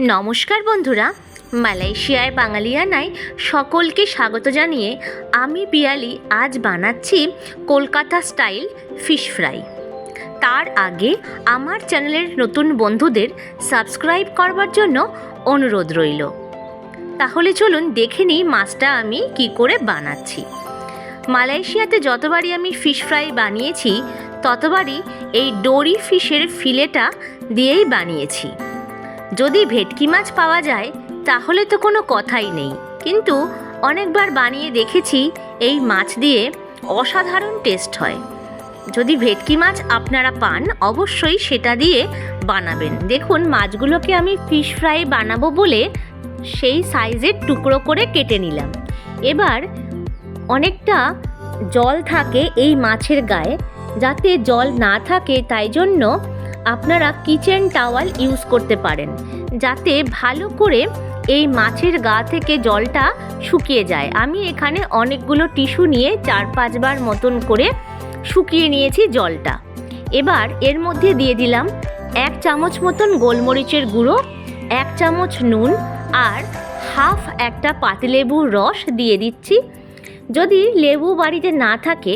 নমস্কার বন্ধুরা, মালয়েশিয়ায় বাঙালিয়ানায় সকলকে স্বাগত জানিয়ে আমি পিয়ালি আজ বানাচ্ছি কলকাতা স্টাইল ফিশ ফ্রাই। তার আগে আমার চ্যানেলের নতুন বন্ধুদের সাবস্ক্রাইব করবার জন্য অনুরোধ রইল। তাহলে চলুন দেখে নিই মাছটা আমি কি করে বানাচ্ছি। মালয়েশিয়াতে যতবারই আমি ফিশ ফ্রাই বানিয়েছি, ততবারই এই ডোরি ফিশের ফিলেটা দিয়েই বানিয়েছি। যদি ভেটকি মাছ পাওয়া যায়, তাহলে তো কোনো কথাই নেই। কিন্তু অনেকবার বানিয়ে দেখেছি, এই মাছ দিয়ে অসাধারণ টেস্ট হয়। যদি ভেটকি মাছ আপনারা পান, অবশ্যই সেটা দিয়ে বানাবেন। দেখুন, মাছগুলোকে আমি ফিশ ফ্রাই বানাবো বলে সেই সাইজের টুকরো করে কেটে নিলাম। এবার অনেকটা জল থাকে এই মাছের গায়ে, যাতে জল না থাকে তাই জন্য আপনারা কিচেন টাওয়াল ইউজ করতে পারেন, যাতে ভালো করে এই মাছের গা থেকে জলটা শুকিয়ে যায়। আমি এখানে অনেকগুলো টিস্যু নিয়ে চার পাঁচবার মতন করে শুকিয়ে নিয়েছি জলটা। এবার এর মধ্যে দিয়ে দিলাম এক চামচ মতন গোলমরিচের গুঁড়ো, এক চামচ নুন আর হাফ একটা পাতিলেবুর রস দিয়ে দিচ্ছি। যদি লেবু বাড়িতে না থাকে,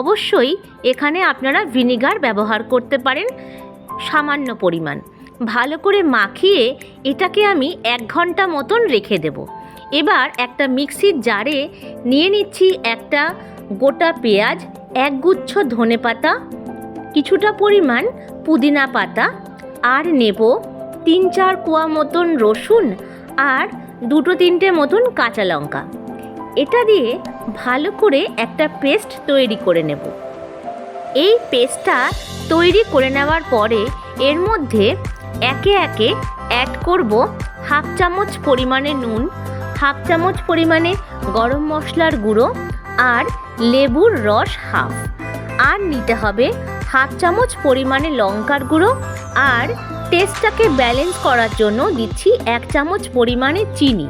অবশ্যই এখানে আপনারা ভিনিগার ব্যবহার করতে পারেন। সামান্য পরিমাণ। ভালো করে মাখিয়ে এটাকে আমি এক ঘণ্টা মতন রেখে দেব। এবার একটা মিক্সির জারে নিয়ে নিচ্ছি একটা গোটা পেঁয়াজ, একগুচ্ছ ধনে পাতা কিছুটা পরিমাণ পুদিনা পাতা, আর নেব তিন চার কোয়া মতন রসুন আর দুটো তিনটে মতন কাঁচা লঙ্কা। এটা দিয়ে ভালো করে একটা পেস্ট তৈরি করে নেব। এই পেস্টটা তৈরি করে নেওয়ার পরে এর মধ্যে একে একে অ্যাড করব হাফ চামচ পরিমাণে নুন, হাফ চামচ পরিমাণে গরম মশলার গুঁড়ো আর লেবুর রস হাফ। আর নিতে হবে হাফ চামচ পরিমাণে লঙ্কার গুঁড়ো আর টেস্টটাকে ব্যালেন্স করার জন্য দিচ্ছি এক চামচ পরিমাণে চিনি।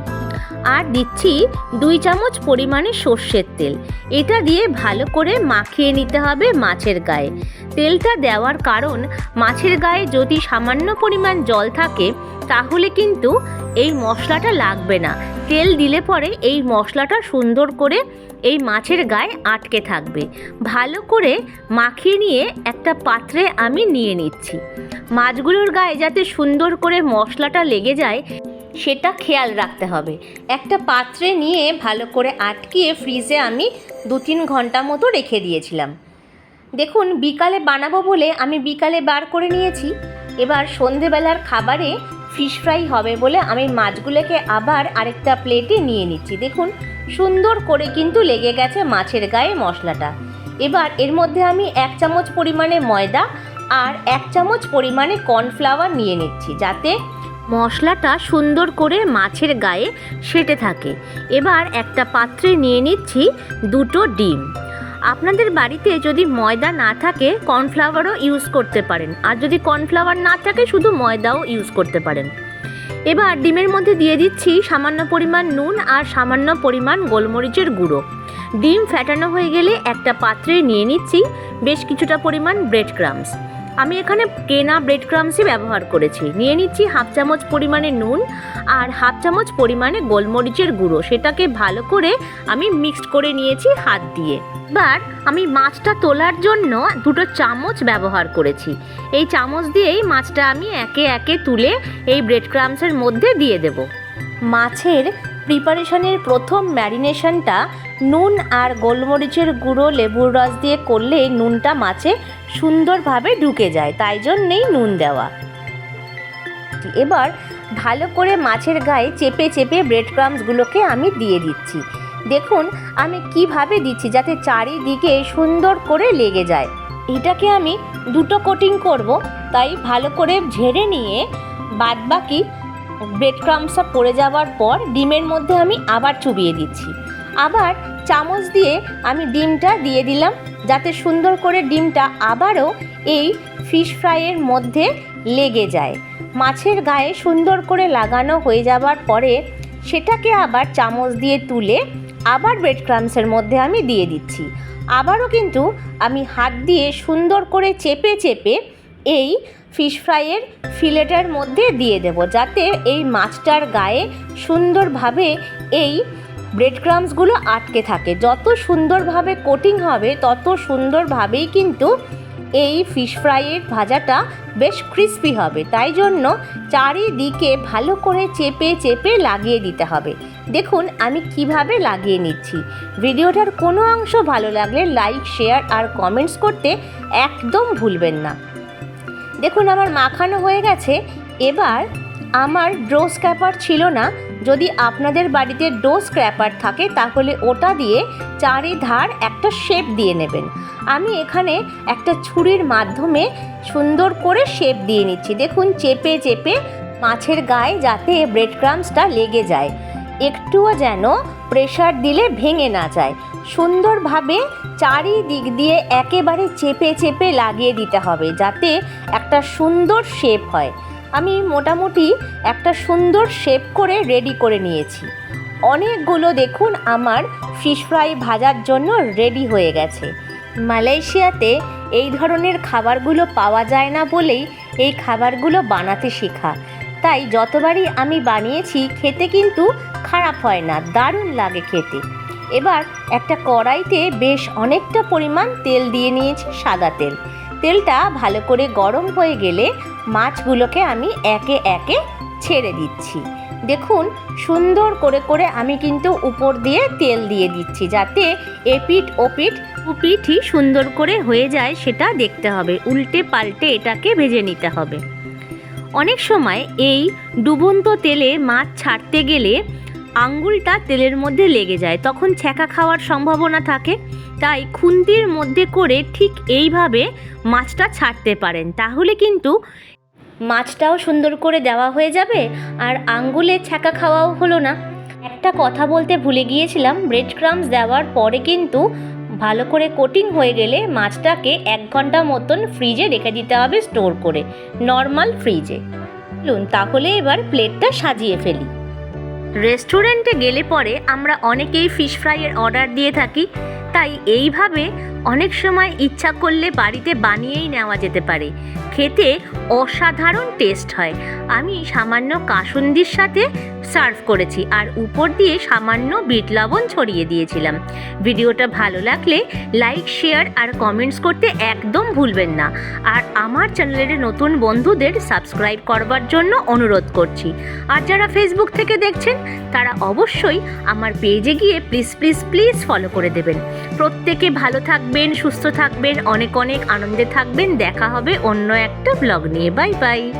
আর দিচ্ছি দুই চামচ পরিমাণে সর্ষের তেল। এটা দিয়ে ভালো করে মাখিয়ে নিতে হবে মাছের গায়ে। তেলটা দেওয়ার কারণ, মাছের গায়ে যদি সামান্য পরিমাণ জল থাকে, তাহলে কিন্তু এই মশলাটা লাগবে না। তেল দিলে পরে এই মশলাটা সুন্দর করে এই মাছের গায়ে আটকে থাকবে। ভালো করে মাখিয়ে নিয়ে একটা পাত্রে আমি নিয়ে নিচ্ছি। মাছগুলোর গায়ে যাতে সুন্দর করে মশলাটা লেগে যায় সেটা খেয়াল রাখতে হবে। একটা পাত্রে নিয়ে ভালো করে আটকিয়ে ফ্রিজে আমি দু তিন ঘণ্টা মতো রেখে দিয়েছিলাম। দেখুন, বিকালে বানাবো বলে আমি বিকালে বার করে নিয়েছি। এবার সন্ধেবেলার খাবারে ফিশ ফ্রাই হবে বলে আমি মাছগুলোকে আবার আরেকটা প্লেটে নিয়ে নিচ্ছি। দেখুন, সুন্দর করে কিন্তু লেগে গেছে মাছের গায়ে মশলাটা। এবার এর মধ্যে আমি এক চামচ পরিমাণে ময়দা আর এক চামচ পরিমাণে কর্নফ্লাওয়ার নিয়ে নিচ্ছি, যাতে মশলাটা সুন্দর করে মাছের গায়ে সেটে থাকে। এবার একটা পাত্রে নিয়ে নিচ্ছি দুটো ডিম। আপনাদের বাড়িতে যদি ময়দা না থাকে, কর্নফ্লাওয়ারও ইউজ করতে পারেন। আর যদি কর্নফ্লাওয়ার না থাকে, শুধু ময়দাও ইউজ করতে পারেন। এবার ডিমের মধ্যে দিয়ে দিচ্ছি সামান্য পরিমাণ নুন আর সামান্য পরিমাণ গোলমরিচের গুঁড়ো। ডিম ফ্যাটানো হয়ে গেলে একটা পাত্রে নিয়ে নিচ্ছি বেশ কিছুটা পরিমাণ ব্রেড ক্রামস আমি এখানে কেনা ব্রেড ক্রামসই ব্যবহার করেছি। নিয়ে নিচ্ছি হাফ চামচ পরিমাণে নুন আর হাফ চামচ পরিমাণে গোলমরিচের গুঁড়ো। সেটাকে ভালো করে আমি মিক্সড করে নিয়েছি হাত দিয়ে। এবার আমি মাছটা তোলার জন্য দুটো চামচ ব্যবহার করেছি। এই চামচ দিয়েই মাছটা আমি একে একে তুলে এই ব্রেড ক্রামসের মধ্যে দিয়ে দেব। মাছের প্রিপারেশনের প্রথম ম্যারিনেশনটা নুন আর গোলমরিচের গুঁড়ো লেবুর রস দিয়ে করলে নুনটা মাছে সুন্দরভাবে ঢুকে যায়, তাই জন্যেই নুন দেওয়া। এবার ভালো করে মাছের গায়ে চেপে চেপে ব্রেড ক্রামসগুলোকে আমি দিয়ে দিচ্ছি। দেখুন, আমি কীভাবে দিচ্ছি যাতে চারিদিকে সুন্দর করে লেগে যায়। এটাকে আমি দুটো কোটিং করব, তাই ভালো করে ঝেড়ে নিয়ে বাদবাকি ব্রেড ক্রামসটা পড়ে যাওয়ার পর ডিমের মধ্যে আমি আবার চুবিয়ে দিচ্ছি। আবার চামচ দিয়ে আমি ডিমটা দিয়ে দিলাম, যাতে সুন্দর করে ডিমটা আবারও এই ফিশ ফ্রাইয়ের মধ্যে লেগে যায়। মাছের গায়ে সুন্দর করে লাগানো হয়ে যাবার পরে সেটাকে আবার চামচ দিয়ে তুলে আবার ব্রেড ক্রামসের মধ্যে আমি দিয়ে দিচ্ছি। আবারও কিন্তু আমি হাত দিয়ে সুন্দর করে চেপে চেপে এই ফিশ ফ্রাইয়ের ফিলেটার মধ্যে দিয়ে দেব, যাতে এই মাছটার গায়ে সুন্দরভাবে এই ব্রেড ক্রামসগুলো আটকে থাকে। যত সুন্দরভাবে কোটিং হবে, তত সুন্দরভাবেই কিন্তু এই ফিশ ফ্রাইয়ের ভাজাটা বেশ ক্রিস্পি হবে। তাই জন্য চারিদিকে ভালো করে চেপে চেপে লাগিয়ে দিতে হবে। দেখুন, আমি কীভাবে লাগিয়ে নিচ্ছি। ভিডিওটার কোনো অংশ ভালো লাগলে লাইক শেয়ার আর কমেন্টস করতে একদম ভুলবেন না। দেখুন, আমার মাখানো হয়ে গেছে। এবার আমার ডো ক্যাপার ছিল না। যদি আপনাদের বাড়িতে ডো স্ক্র্যাপার থাকে, তাহলে ওটা দিয়ে চারিধার একটা শেপ দিয়ে নেবেন। আমি এখানে একটা ছুরির মাধ্যমে সুন্দর করে শেপ দিয়ে নিচ্ছি। দেখুন, চেপে চেপে মাছের গায়ে যাতে ব্রেড ক্রামসটা লেগে যায়। একটুও যেন প্রেশার দিলে ভেঙে না যায়। সুন্দরভাবে চারিদিক দিয়ে একেবারে চেপে চেপে লাগিয়ে দিতে হবে, যাতে একটা সুন্দর শেপ হয়। আমি মোটামুটি একটা সুন্দর শেপ করে রেডি করে নিয়েছি। অনেকগুলো দেখুন আমার ফিশ ফ্রাই ভাজার জন্য রেডি হয়ে গেছে। মালয়েশিয়াতে এই ধরনের খাবারগুলো পাওয়া যায় না বলেই এই খাবারগুলো বানাতে শেখা। তাই যতবারই আমি বানিয়েছি, খেতে কিন্তু খারাপ হয় না, দারুণ লাগে খেতে। এবার একটা কড়াইতে বেশ অনেকটা পরিমাণ তেল দিয়ে নিয়েছি সাদা তেল। তেলটা ভালো করে গরম হয়ে গেলে মাছগুলোকে আমি একে একে ছেড়ে দিচ্ছি। দেখুন, সুন্দর করে করে আমি কিন্তু উপর দিয়ে তেল দিয়ে দিচ্ছি যাতে এপিট ওপিট উপিঠই সুন্দর করে হয়ে যায় সেটা দেখতে হবে। উল্টে পাল্টে এটাকে ভেজে নিতে হবে। অনেক সময় এই ডুবন্ত তেলে মাছ ছাড়তে গেলে আঙ্গুলটা তেলের মধ্যে লেগে যায়, তখন ছ্যাঁকা খাওয়ার সম্ভাবনা থাকে। তাই খুন্তির মধ্যে করে ঠিক এইভাবে মাছটা ছাড়তে পারেন। তাহলে কিন্তু মাছটাও সুন্দর করে দেওয়া হয়ে যাবে আর আঙ্গুলে ছ্যাঁকা খাওয়াও হলো না। একটা কথা বলতে ভুলে গিয়েছিলাম ব্রেড ক্রামস দেওয়ার পরে কিন্তু ভালো করে কোটিং হয়ে গেলে মাছটাকে এক ঘণ্টা মতন ফ্রিজে রেখে দিতে হবে স্টোর করে নর্মাল ফ্রিজে তাহলে এবার প্লেটটা সাজিয়ে ফেলি। রেস্টুরেন্টে গেলে পরে আমরা অনেকেই ফিশ ফ্রাইয়ের অর্ডার দিয়ে থাকি। তাই এইভাবে অনেক সময় ইচ্ছা করলে বাড়িতে বানিয়েই নেওয়া যেতে পারে। খেতে অসাধারণ টেস্ট হয়। আমি সামান্য কাসুন্দির সাথে সার্ভ করেছি আর উপর দিয়ে সামান্য বিট লবণ ছড়িয়ে দিয়েছিলাম। ভিডিওটা ভালো লাগলে লাইক শেয়ার আর কমেন্টস করতে একদম ভুলবেন না। আর আমার চ্যানেলের নতুন বন্ধুদের সাবস্ক্রাইব করবার জন্য অনুরোধ করছি। আর যারা ফেসবুক থেকে দেখছেন, তারা অবশ্যই আমার পেজে গিয়ে প্লিজ প্লিজ প্লিজ ফলো করে দেবেন। প্রত্যেকে ভালো থাকবেন, সুস্থ থাকবেন, অনেক অনেক আনন্দে থাকবেন। দেখা হবে অন্য একটা ব্লগ নিয়ে। Bye bye